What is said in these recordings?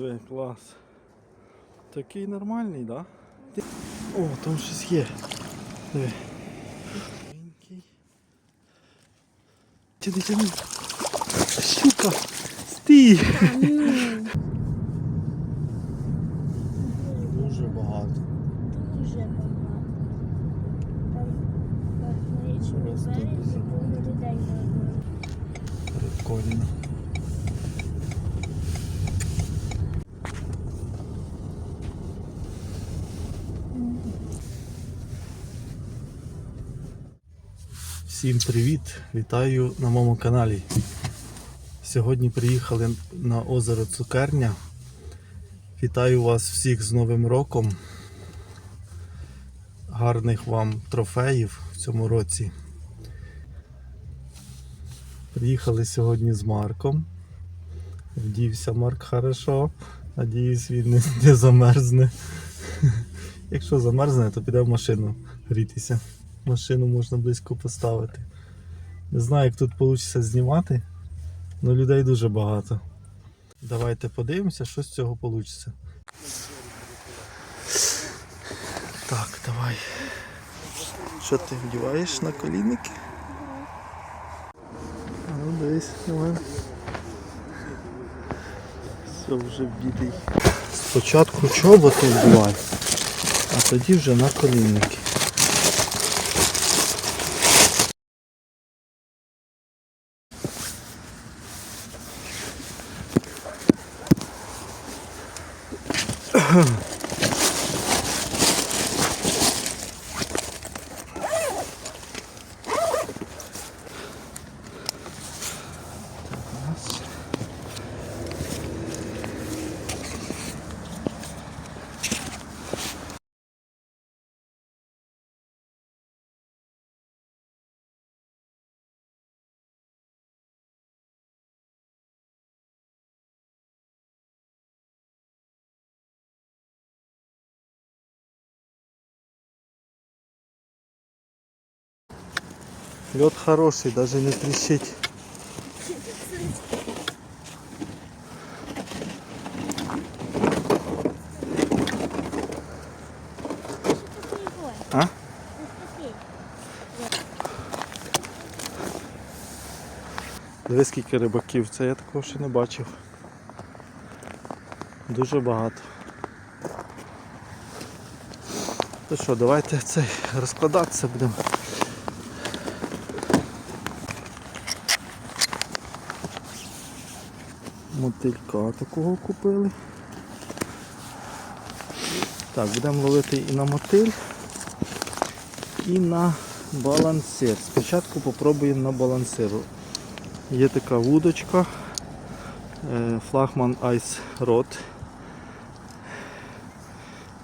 диви, клас. Такий нормальний, так? Да? О, там щось є. Диви. Тяни, тяни. Щука. Стій. Дуже багато. Дуже багато. Там Просто берег, якому людей. Прикольно. Всім привіт! Вітаю на моєму каналі. Сьогодні приїхали на озеро Цукерня. Вітаю вас всіх з Новим роком. Гарних вам трофеїв в цьому році. Приїхали сьогодні з Марком. Вдівся Марк хорошо. Надіюсь, він не, не замерзне. Якщо замерзне, то піде в машину грітися. Машину можна близько поставити. Не знаю, як тут вийде знімати, але людей дуже багато. Давайте подивимося, що з цього вийде. Так, давай. Що ти вдіваєш на колінники? Ну, дивись, давай. Все вже білий. Спочатку чоботи вдівай, а тоді вже на колінники. Huh. Лед хороший, даже не трещить. А? Диви скільки рибаків, це я такого ще не бачив. Дуже багато. То що, давайте цей розкладатися будемо. Мотилька такого купили. Так, будемо ловити і на мотиль, і на балансир. Спочатку попробуємо на балансиру. Є така вудочка е, флагман Ice Rod.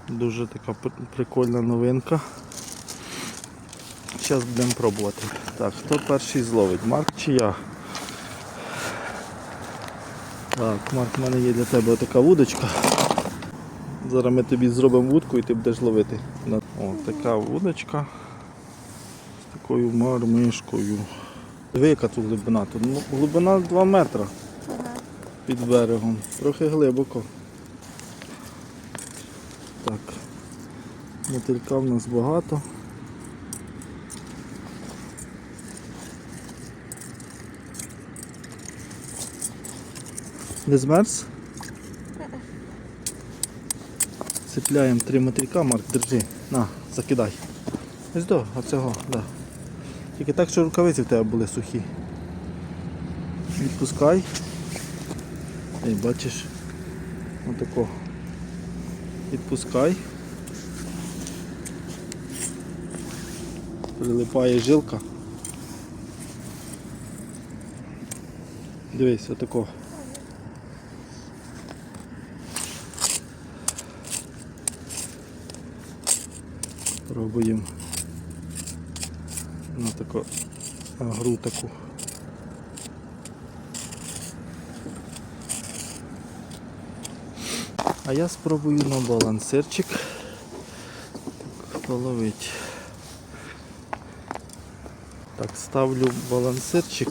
Дуже така прикольна новинка. Зараз будемо пробувати. Так, хто перший зловить? Марк чи я? Так, Марк, в мене є для тебе така вудочка. Зараз ми тобі зробимо вудку і ти будеш ловити. О, така вудочка з такою мармишкою. Диви, яка тут глибина. Тут ну, глибина 2 метри під берегом. Трохи глибоко. Так. Мотилька в нас багато. Не змерз? Цепляємо три мотилька, Марк, держи. На, закидай. Ось до, оцього, да. Тільки так, що рукавиці в тебе були сухі. Відпускай. Ей, бачиш. Отако. Відпускай. Прилипає жилка. Дивись, отако. Пробуємо на таку гру таку. А я спробую на балансирчик половити. Так, ставлю балансирчик.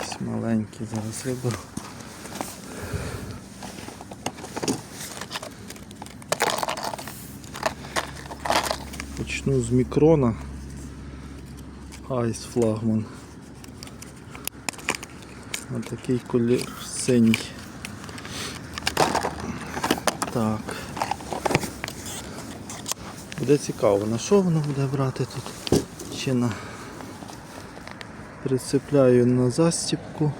Ось Маленький зараз виберу. Почну з мікрона. Айс флагман. Ось такий колір синій. Так. Буде цікаво, на що воно буде брати тут? Чи на прицепляю на застіпку.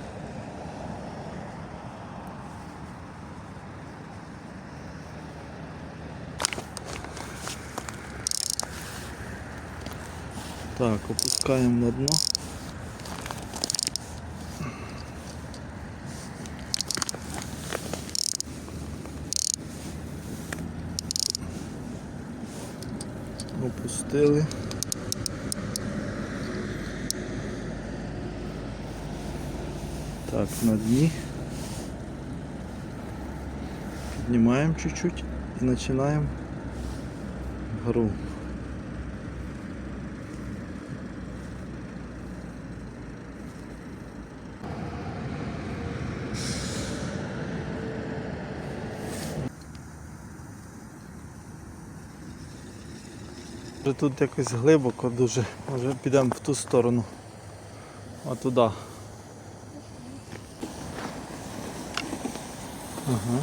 Так, опускаємо на дно. Опустили. Так, на дні. Піднімаємо чуть-чуть і починаємо гру. Тут якось глибоко дуже. Може підемо в ту сторону. Отуда. Ага.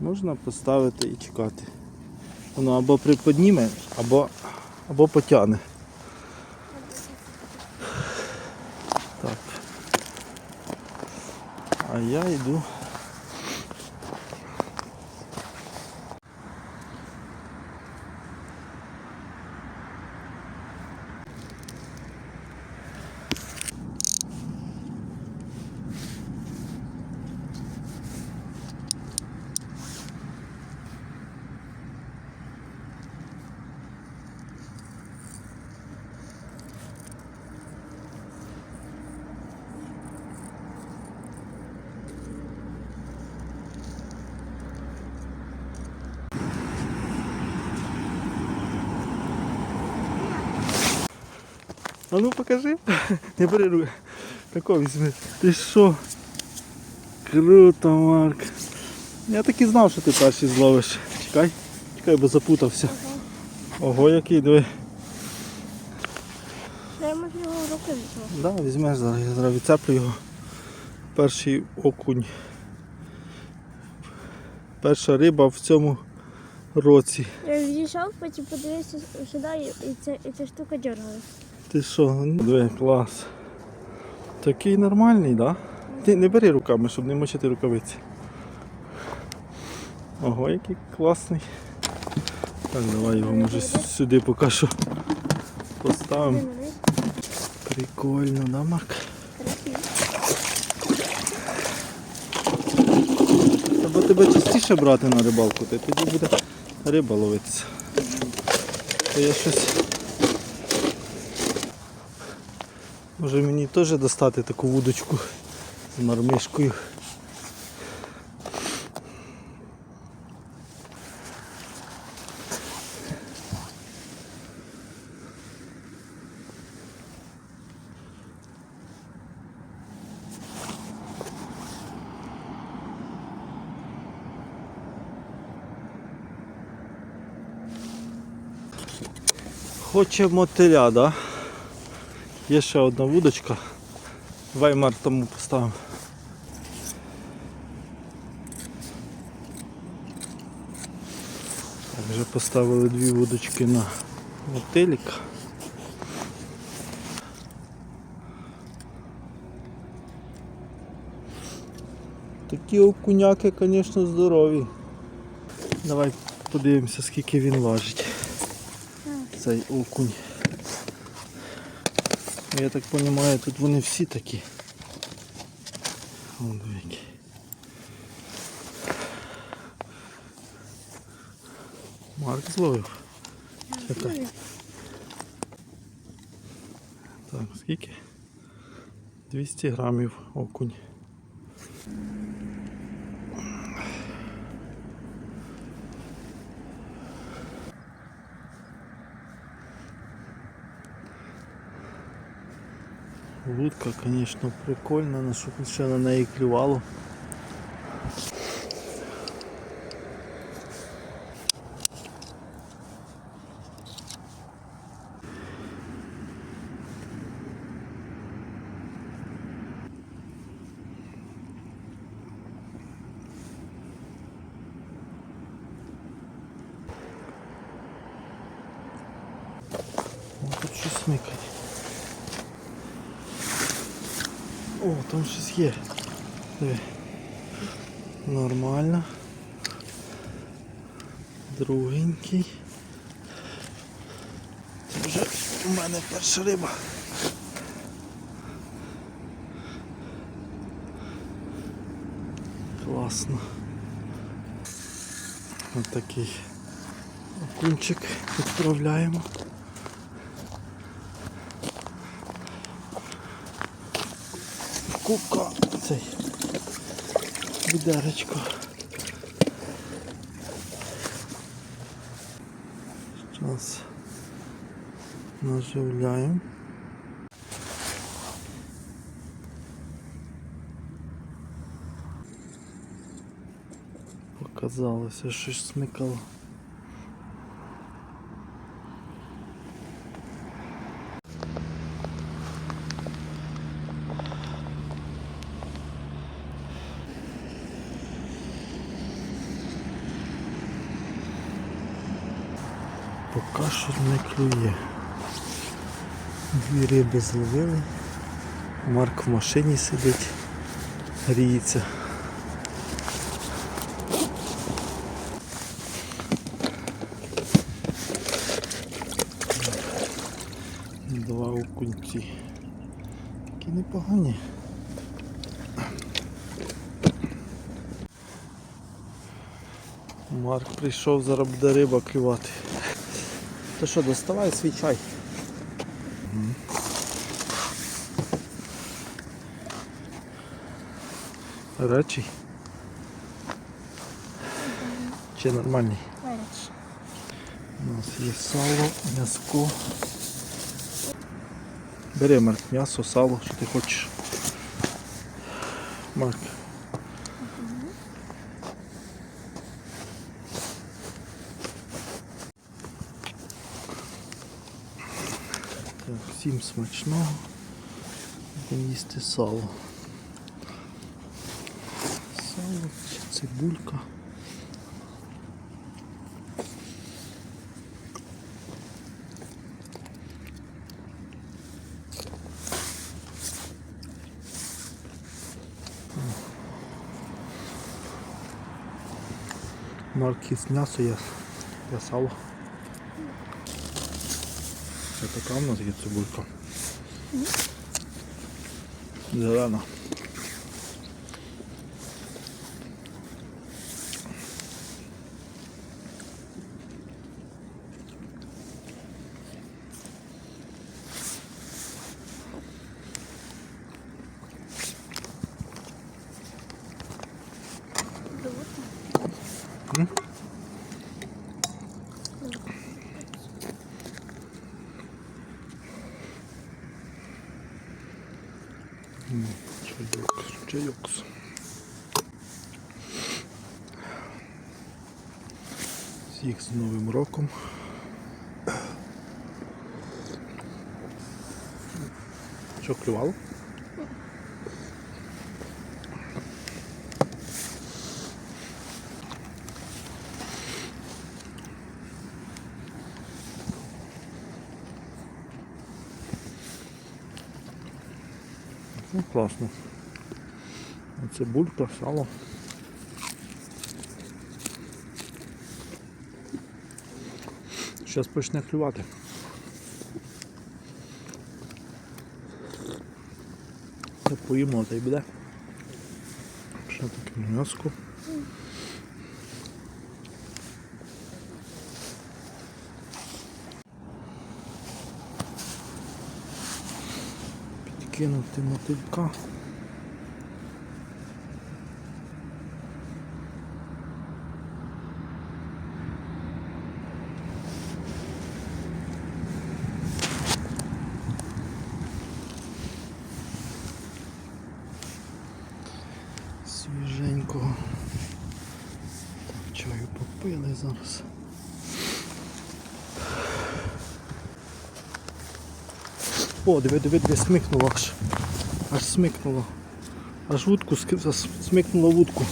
Можна поставити і чекати. Воно або приподніме, або, або потягне. Так. А я йду. А ну покажи. Не бери руку. Такого візьми. Ти що? Круто, Марк. Я так і знав, що ти перший зловиш. Чекай, чекай, бо запутався. Ого, який диви. Я можу його в руки візьму. Да, візьмеш зараз, я зараз відцеплю його. Перший окунь. Перша риба в цьому році. Я відійшов, потім подивився сюди і, і, ця, і ця штука дергалась. Ти що? Диви, клас. Такий нормальний, так? Да? Ти не бери руками, щоб не мочити рукавиці. Ого, який класний. Так, давай його може сюди поки що поставимо. Прикольно, да, Марк? Треба тебе частіше брати на рибалку, ти тоді буде риба ловитися. То я щось. Може мені теж достати таку вудочку з мармишкою. Хоче мотиля, да? Є ще одна вудочка. Ваймар тому поставимо. Так, вже поставили дві вудочки на мотилік. Такі окуняки, звісно, здорові. Давай подивимося, скільки він важить. Цей окунь. Я так розумію, тут вони всі такі. Вон які. Марк зловив. Так, скільки? 200 грамів окунь. Лудка, звісно, прикольна, на щоб ще на неї клювало. О, тут щось смикає. О, там щось є. Диви. Нормально. Другенький. Це вже у мене перша риба. Класно. Ось такий окунчик відправляємо. Кубка цей відеречко. Зараз наживляємо. Показалося, щось смикало. Поки що не клює. Дві риби зловили. Марк в машині сидить, гріється. Два окунці. Такі непогані. Марк прийшов, зараз буде риба клювати. То що, доставай свій чай. Речі. Чи нормальний? Перець. У нас є сало, м'яско. Бери, Марк, м'ясо, сало, що ти хочеш. Марк. Так, всім смачного. Будемо їсти сало. Сало, цибулька. Марк їсть м'ясо, я, я сало. Це така в нас є цибулька. Зелена. Чайок. Всіх з Новим роком. Що клювало? Ну, класно. Цибулька, сало. Зараз почне клювати. Та поїмо, та й буде. Ще таке м'яско. кинути мотилька. Свіженького. Так, чаю попили зараз. О, диви, диви, диви, смикнуло аж. Аж смикнуло. Аж вудку смикнуло вудку.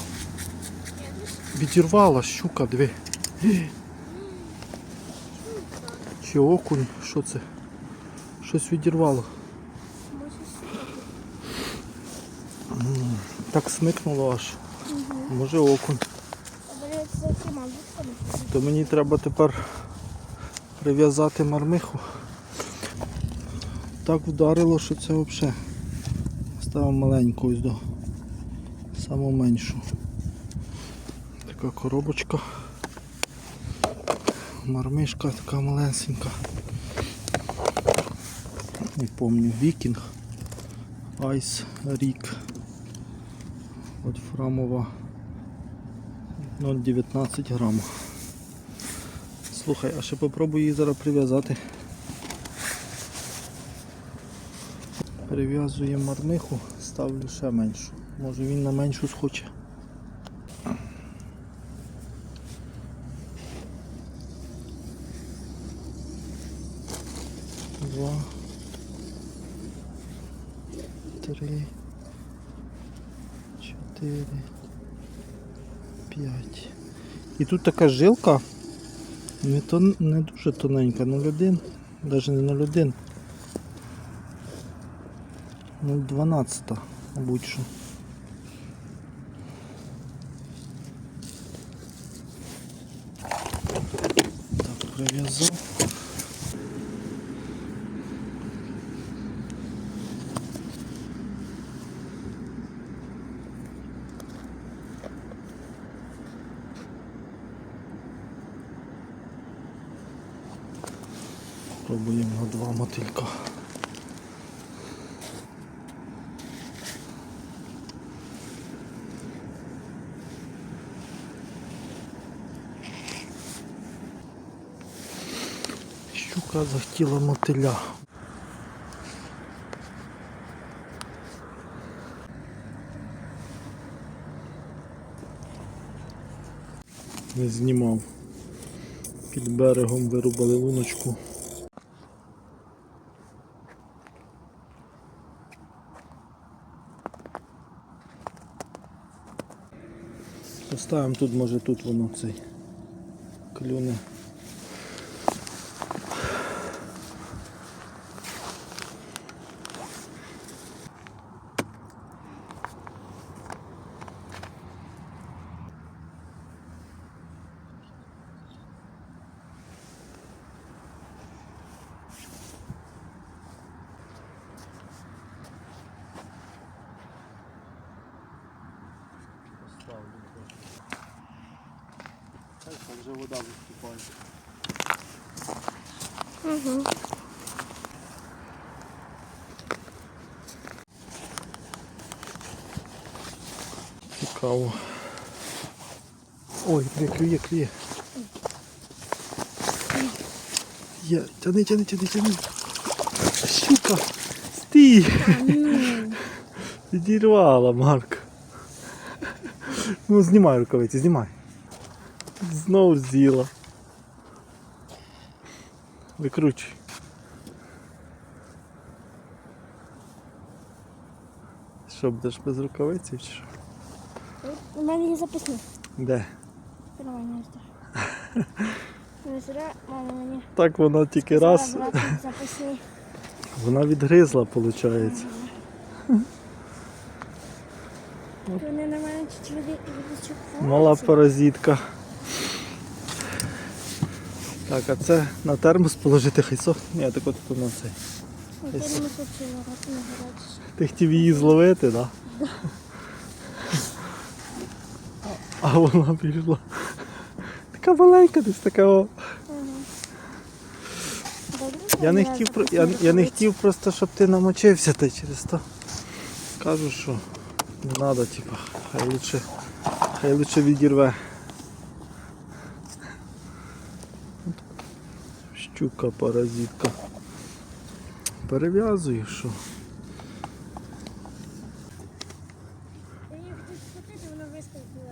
Відірвала щука, диви. Чи окунь, що це? Щось відірвало. Так смикнуло аж. Може окунь. То мені треба тепер прив'язати мармиху. Так вдарило, що це взагалі. Ставив маленьку ось до саму меншу. Така коробочка. Мармишка така малесенька. Не пам'ятаю, вікінг. Айс Рік. От фрамова 0,19 грам. Слухай, а ще попробую її зараз прив'язати. Прив'язуємо мармиху, ставлю ще меншу. Може він на меншу схоче. Два. Три. Чотири. П'ять. І тут така жилка. Не, тон, не дуже тоненька, 0,1, навіть не 0,1. 0,12, мабуть що. Так, прив'язав. Пробуємо на два мотилька. Щука захотіла мотиля. Не знімав. Під берегом вирубали луночку. Поставимо тут, може тут воно цей клюне. там вже вода виступає. Угу. Цікаво. Ой, клює, клює, клює. Є, тяни, тяни, тяни, тяни. Щука. Стій. Відірвала, Марк. Ну, знімай рукавиці, знімай. Знову з'їла. Викручуй. Що, будеш без рукавиці чи що? У мене є записник. Де? Нормально жде. Не зря, мама мені. Так вона тільки раз. Вона відгризла, виходить. Мала паразитка. Так, а це на термос положити хай сох. Ні, так от тут на цей. Ти мусив чи грати не грати. Ти хотів її зловити, так? Да? А вона пішла. Така маленька, десь така. о. Я не хотів, я, я не хотів просто, щоб ти намочився, та через то кажу, що не треба, типа, хай лучше, хай лучше відірве. Щука паразитка. Перев'язую, що.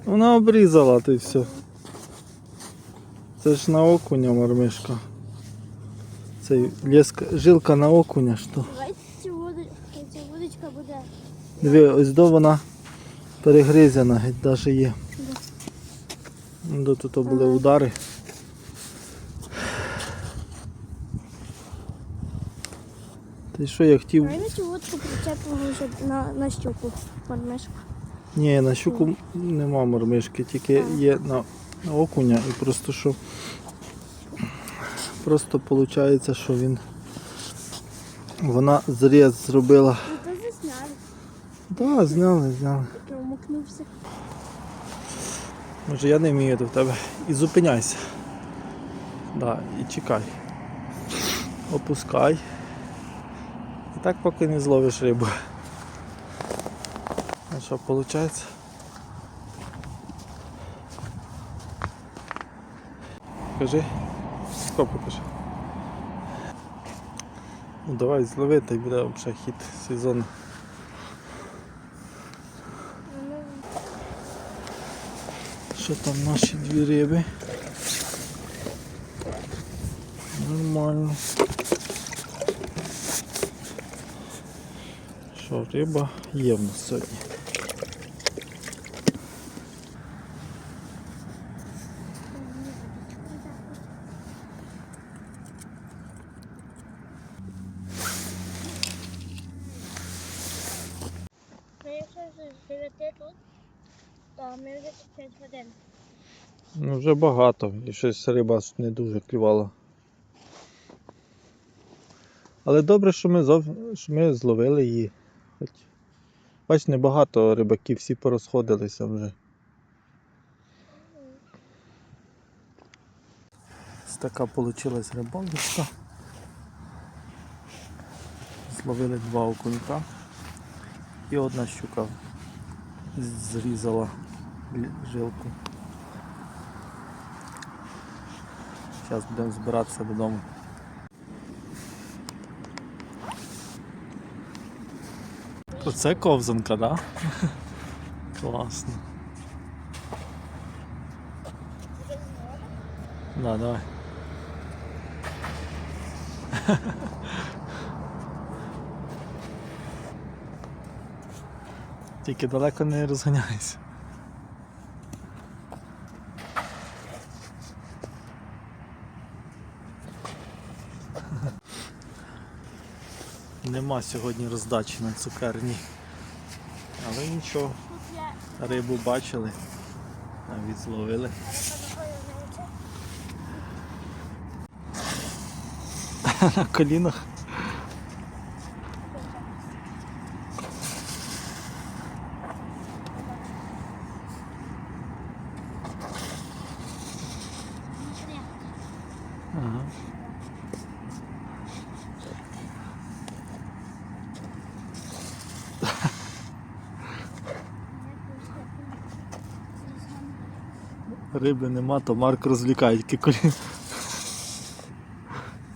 Вона обрізала, ти все. Це ж на окуня мормишка. Це леска, жилка на окуня, що. Ця водочка буде. Диви, ось до вона перегризена, геть навіть є. До тут були удари. Ти що я хотів. Давай на цю водку причепимо вже на, на щуку. Мормишку. Ні, на щуку нема мормишки, тільки є на, на окуня і просто що. Просто виходить, що він. Вона зріз зробила. Ну то засняли. Так, да, зняли, зняли. Промокнувся. Може я не вмію до тебе. І зупиняйся. Да, і чекай. Опускай. Так поки не зловиш рибу. А що виходить? Покажи. Що покажи. Ну давай злови, та й буде взагалі хід сезону. Що там наші дві риби? Нормально. Що, риба є в нас сьогодні. Ну вже 5 годин. Вже багато і щось риба не дуже клювала. Але добре, що ми зловили її. Хоч... Бач, небагато рибаків, всі порозходилися вже. Ось така вийшла рибалочка. Зловили два окунька і одна щука зрізала жилку. Зараз будемо збиратися додому. Оце ковзанка, да? Класно. Да, давай. Тільки далеко не розганяйся. Нема сьогодні роздачі на цукерні. Але нічого, рибу бачили, навіть зловили. На колінах. Ага. Риби нема, то Марк розвлікає тільки колін.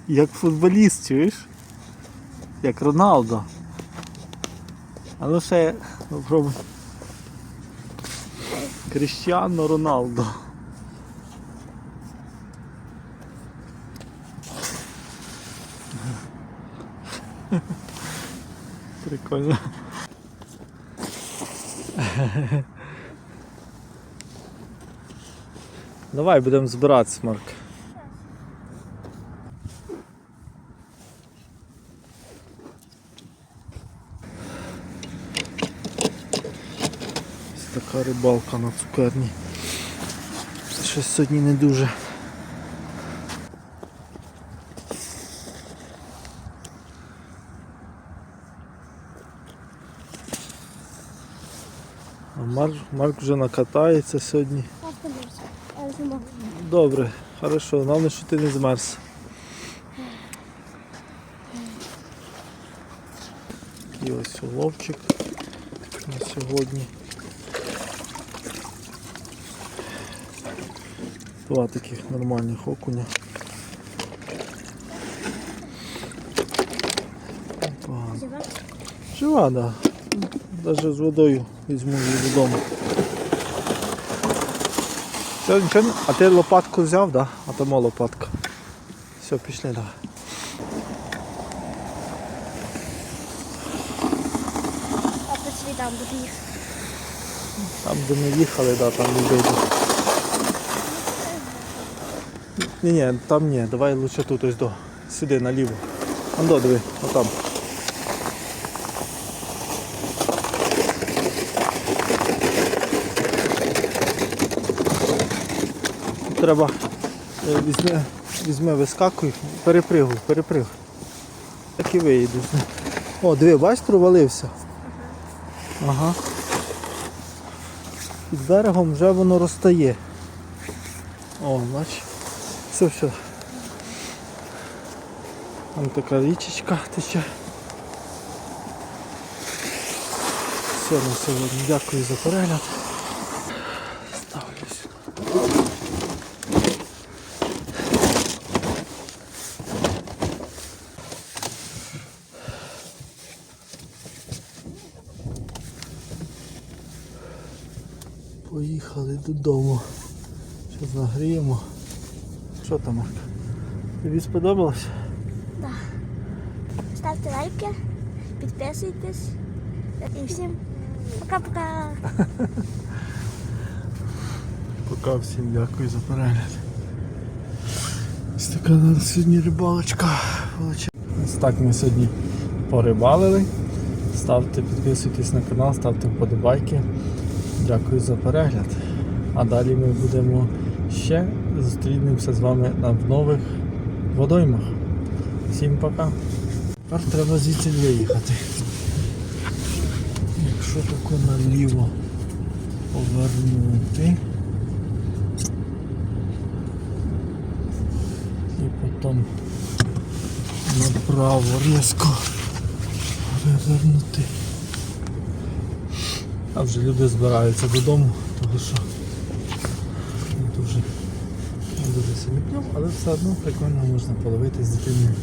Як футболіст, чуєш? Як Роналдо. А ну ще попробуй. Кріщано Роналдо. Прикольно. Давай будемо збиратися, Марк. Ось така рибалка на цукерні. Щось сьогодні не дуже. Марк, Марк вже накатається сьогодні. Добре, хорошо, головне, що ти не змерз. І ось уловчик на сьогодні. Два таких нормальних окуня. Жива, так. Да. Навіть з водою візьму її додому. Все, нічого не... А ти лопатку взяв, да? А тому лопатка. Все, пішли, давай. А по слідам буду їх. Там, де ми їхали, да, там люди йдуть. Ні, ні, там ні, давай лучше тут ось до. Сюди наліво. Андо, диви, отам. Треба візьме, візьме, вискакуй, перепригуй, перепригуй. Так і виїду. О, диви, бач, провалився. Ага. Під берегом вже воно розтає. О, бач. Все, все. Там така річечка тече. Все на сьогодні. Дякую за перегляд. Ставлю сюди. Поїхали додому. Зараз нагріємо. Що там, Марка? Тобі сподобалось? Ставте лайки, підписуйтесь. І всім пока-пока. Пока всім дякую за перегляд. Ось така у нас сьогодні рибалочка. Ось так ми сьогодні порибалили. Ставте, підписуйтесь на канал, ставте вподобайки. Дякую за перегляд. А далі ми будемо ще зустрінемося з вами в нових водоймах. Всім пока. Тепер треба звідси виїхати. Якщо тако наліво повернути. І потім направо різко вивернути. А вже люди збираються додому, тому що не але все одно прикольно можна половити з дитиною.